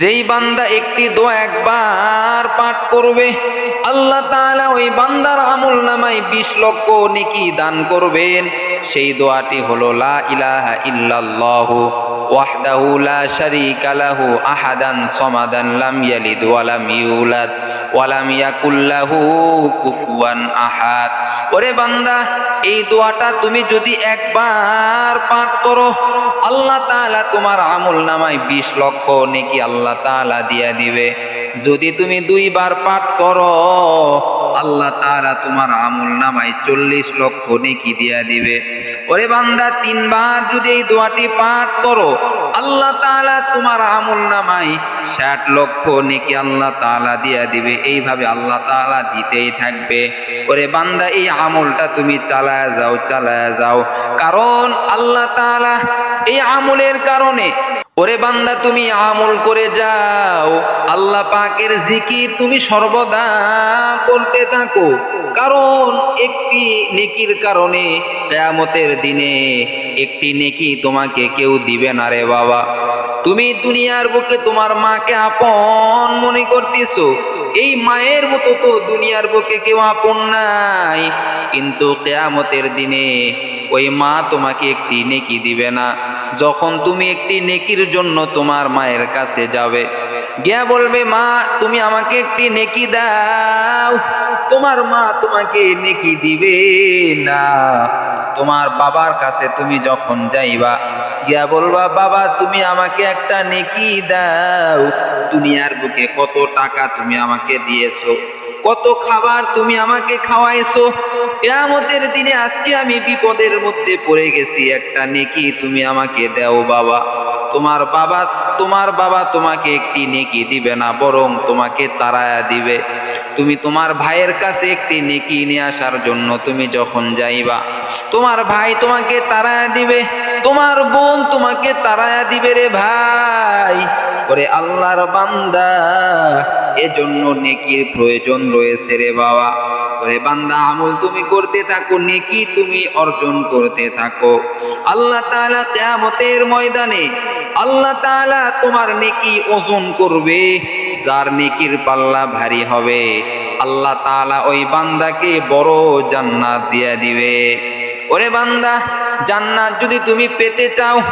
যেই বান্দা একটি দোয়া একবার পাঠ করবে, আল্লাহ তাআলা ওই বান্দার আমল নামায় বিশ লক্ষ নেকি দান করবেন। সেই দোয়াটি হলো লা ইলাহা ইল্লাল্লাহু। ওয়াহদাহু لا شريك له আহাদান صمدا لم يلد ولم يولد ولم يكن له كفوا ওরে বান্দা, এই দোয়াটা তুমি যদি একবার পাঠ করো, আল্লাহ তাআলা তোমার আমল নামায় বিশ লক্ষ নেকি আল্লাহ তাআলা দিয়া দিবে। যদি তুমি দুইবার পাঠ করো, আল্লাহ তাআলা তোমার আমল নামায় চল্লিশ লক্ষ নেকি দিয়া দিবে। ওরে বান্দা, তিনবার যদি এই দোয়াটি পাঠ করো, আল্লাহ তাআলা তোমার আমল নামাই ষাট লক্ষ নেকি আল্লাহ তাআলা দিয়া দিবে। এইভাবে আল্লাহ তাআলা দিতেই থাকবে। ওরে বান্দা, এই আমলটা তুমি চালায় যাও চালায় যাও। কারণ আল্লাহ তাআলা এই আমলের কারণে ওরে বান্দা, তুমি আমল করে যাও। আল্লাহ পাকের জিকির তুমি সর্বদা করতে থাকো। কারণ একটি নেকির কারণে কেয়ামতের দিনে একটি নেকি তোমাকে কেউ দিবে না রে বাবা। তুমি দুনিয়ার বুকে তোমার মাকে আপন মনে করতেছো। এই মায়ের মতো তো দুনিয়ার বুকে কেউ আপন নাই। কিন্তু কেয়ামতের দিনে ওই মা তোমাকে একটি নেকি দিবে না। যখন তুমি একটি নেকির জন্য তোমার মায়ের কাছে যাবে, গিয়া বলবে, মা, তুমি আমাকে একটি নেকি দাও। তোমার মা তোমাকে নেকি দিবে না। তোমার বাবার কাছে তুমি যখন যাইবা গিয়া বলবা, বাবা, তুমি আমাকে একটা নেকি দাও। দুনিয়ার বুকে কত টাকা তুমি আমাকে দিয়েছ, কত খাবার তুমি আমাকে খাওয়াইছো। কেয়ামতের দিনে আজকে আমি বিপদের মধ্যে পড়ে গেছি, একটা নেকি তুমি আমাকে দাও, বাবা। তোমার বাবা তোমার বাবা তোমাকে একটি নেকি দিবে না, বরং তোমাকে তারায়া দিবে। তুমি তোমার ভাইয়ের কাছে একটি নেকি নিয়ে আসার জন্য তুমি যখন যাইবা, তোমার ভাই তোমাকে তারায়া দিবে। তোমার বোন তোমাকে তারায়া দিবে রে ভাই। ওরে আল্লাহর বান্দা, এজন্য নেকির প্রয়োজন রয়েছে রে বাবা। ওরে বান্দা, আমল তুমি করতে থাকো, নেকি তুমি অর্জন করতে থাকো। আল্লাহ তাআলা কিয়ামতের ময়দানে, আল্লাহ তাআলা তোমার নেকি ওজন করবে, যার নেকির পাল্লা ভারী হবে। আল্লাহ তাআলা ওই বান্দাকে বড় জান্নাত দিয়ে দিবে। ওরে বান্দা জান্নাত যদি তুমি পেতে চাও,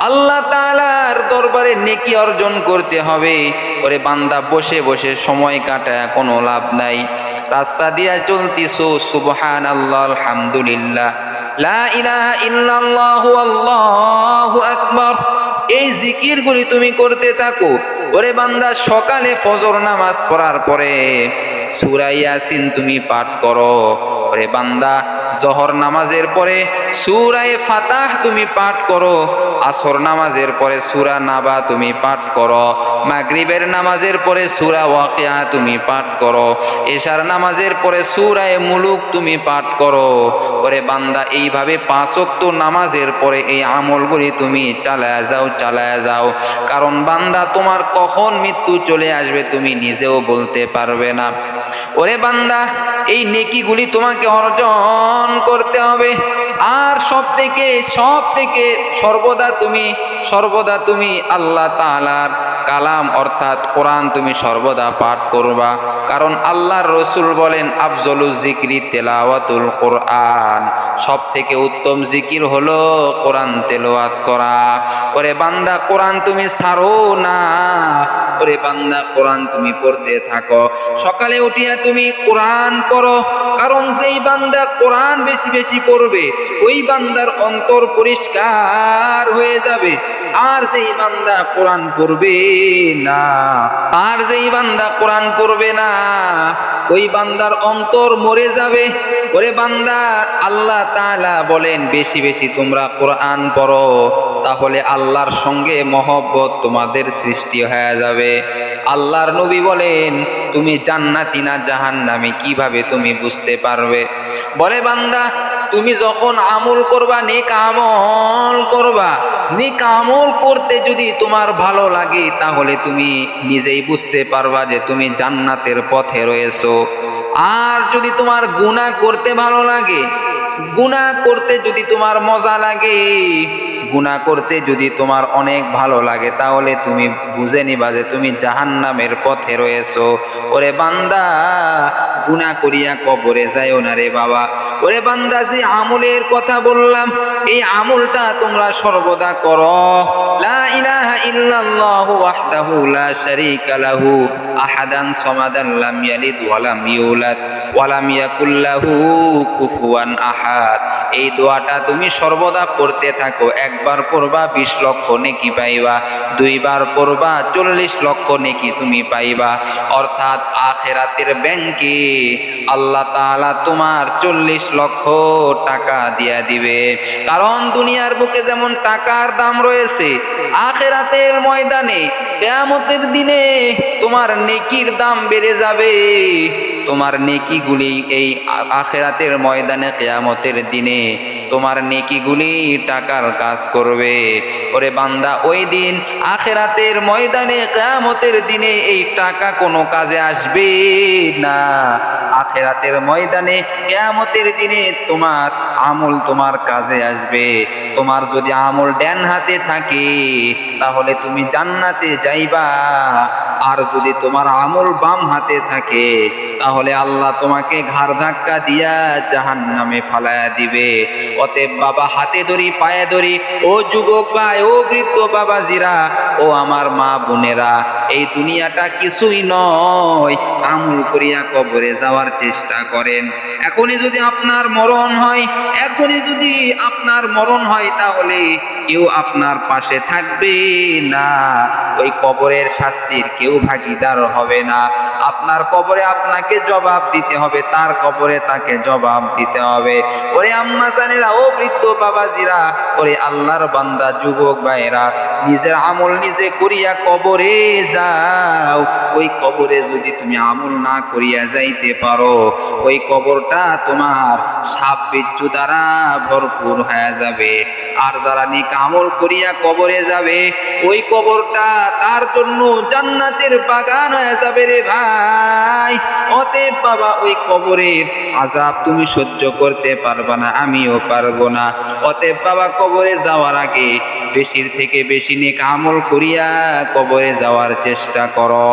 আল্লাহ তাআলার দরবারে নেকি অর্জন করতে হবে। ওরে বান্দা, বসে বসে সময় কাটায়, কোনো লাভ নাই। রাস্তা দিয়া চলতিছো সুবহান আল্লাহ আলহামদুলিল্লাহ। লা ইলাহা ইল্লাল্লাহু এই জিকিরগুলি তুমি করতে থাকো। ওরে বান্দা, সকালে ফজর নামাজ পড়ার পরে সূরা ইয়াসিন তুমি পাঠ করো। ওরে বান্দা, জহর নামাজের পরে সুরায় ফাতাহ তুমি পাঠ করো। আসর নামাজের পরে সুরা নাবা তুমি পাঠ করো। মাগরিবের নামাজের পরে সুরা ওয়াকিয়া তুমি পাঠ করো। এশার নামাজের পরে সুরায় মুলুক তুমি পাঠ করো। ওরে বান্দা, এইভাবে পাঁচক্ত নামাজের পরে এই আমলগুলি তুমি চালায় যাও চালায় যাও। কারণ বান্দা, তোমার কখন মৃত্যু চলে আসবে তুমি নিজেও বলতে পারবে না। ওরে বান্দা, এই নেকিগুলি তোমাকে অর্জন করতে হবে। আর সব থেকে সব থেকে সর্বদা তুমি সর্বদা তুমি আল্লাহ তাআলার কালাম, অর্থাৎ কোরআন তুমি সর্বদা পাঠ করবা। কারণ আল্লাহর রসুল বলেন, আফজলু জিক্রি তেলাওয়াতুল কোরআন। সব থেকে উত্তম জিকির হলো কোরআন তেলাওয়াত করা। ওরে বান্দা, কোরআন তুমি ছাড়ো না। ওরে বান্দা কোরআন তুমি পড়তে থাকো। সকালে উঠিয়া তুমি কোরআন পড়ো, কারণ যেই বান্দা কোরআন বেশি বেশি পড়বে, ওই বান্দার অন্তর পরিষ্কার হয়ে যাবে। আর যেই বান্দা কোরআন পড়বে না, আর যেই বান্দা কোরআন পড়বে না, ওই বান্দার অন্তর মরে যাবে। ওরে বান্দা, আল্লাহ তাআলা বলেন, বেশি বেশি তোমরা কোরআন পড়ো। তাহলে আল্লাহর সঙ্গে মহব্বত তোমাদের সৃষ্টি হয়ে যাবে। আল্লাহর নবী বলেন, তুমি জান্নাতি না জাহান্নামী? কীভাবে তুমি বুঝতে পারবে? বলে, বান্দা, তুমি যখন আমল করবা, নেক আমল করবা। নেক আমল করতে যদি তোমার ভালো লাগে, তাহলে তুমি নিজেই বুঝতে পারবা যে তুমি জান্নাতের পথে রয়েছো। আর যদি তোমার গুনাহ করতে ভালো লাগে, গুনাহ করতে যদি তোমার মজা লাগে গুনাহ করতে যদি তোমার অনেক ভালো লাগে, তাহলে তুমি বুঝে নিবা যে তুমি জাহান্নামের পথে রয়েছো। ওরে বান্দা গুনাহ করিয়া কবরে যাইও না রে বাবা। ওরে বান্দা যে আমলের কথা বললাম, এই আমলটা তোমরা সর্বদা করো। লা ইলাহা ইল্লাল্লাহু ওয়াহদাহু লা শারীকা লাহু, আহাদান সামাদান লাম ইয়ালিদ ওয়া লাম ইউলাদ, ওয়া লাম ইয়াকুল লাহু কুফুয়ান আহাদ। এই দোয়াটা তুমি সর্বদা পড়তে থাকো, একবার পড়বা বিশ লক্ষ নেকি পাইবা, দুইবার পড়বা চল্লিশ লক্ষ নেকি তুমি পাইবা। অর্থাৎ আখেরাতের ব্যাংকে আল্লাহ তাআলা তোমার চল্লিশ লক্ষ টাকা দিয়া দিবে। কারণ দুনিয়ার বুকে যেমন টাকার দাম রয়েছে, আখেরাতের ময়দানে, কেয়ামতের দিনে তোমার নেকির দাম বেড়ে যাবে। তোমার নেকিগুলি এই আখেরাতের ময়দানে কেয়ামতের দিনে তোমার নেকিগুলি টাকার কাজ করবে। ওরে বান্দা, ওই দিন আখেরাতের ময়দানে কেয়ামতের দিনে এই টাকা কোনো কাজে আসবে না। আখেরাতের ময়দানে কেয়ামতের দিনে তোমার আমল তোমার কাজে আসবে। তোমার যদি আমল ড্যান হাতে থাকে, তাহলে তুমি জান্নাতে যাইবা। আর যদি তোমার আমল বাম হাতে থাকে, তাহলে আল্লাহ তোমাকে ঘাড় ধাক্কা দিয়া জাহান নামে ফালায়া দিবে। অতএব বাবা হাতে ধরি, পায়ে ধরি, ও যুবক ভাই, ও বৃদ্ধ বাবাজিরা, ও আমার মা বোনেরা, এই দুনিয়াটা কিছুই নয়। আমল করিয়া কবরে যাওয়ার চেষ্টা করেন। এখনই যদি আপনার মরণ হয়, এখনই যদি আপনার মরণ হয়, তাহলে কেউ আপনার পাশে থাকবে না। ওই কবরের শাস্তির কেউ ভাগিদার হবে না। আপনার কবরে আপনাকে জবাব দিতে হবে, তার কবরে তাকে জবাব দিতে হবে। ওরে আম্মা জানেরা, ও বৃদ্ধ বাবাজিরা, ওরে আল্লাহর বান্দা যুবক ভাইরা নিজের আমল নিজে করিয়া কবরে যাও। ওই কবরে যদি তুমি আমল না করিয়া যাইতে পারো, ওই কবরটা তোমার সাপ বিচ্ছু দ্বারা ভরপুর হয়ে যাবে। আর যারা নিক আমল করিয়া কবরে যাবে, ওই কবরটা তার জন্য জান্নাতের বাগান হয়ে যাবে রে ভাই। অতএব বাবা, ওই কবরের আজাব তুমি সহ্য করতে পারবা না, আমিও পারব না। অতএব বাবা, কবরে যাওয়ার আগে বেশির থেকে বেশি নেক আমল করিয়া কবরে যাওয়ার চেষ্টা করো।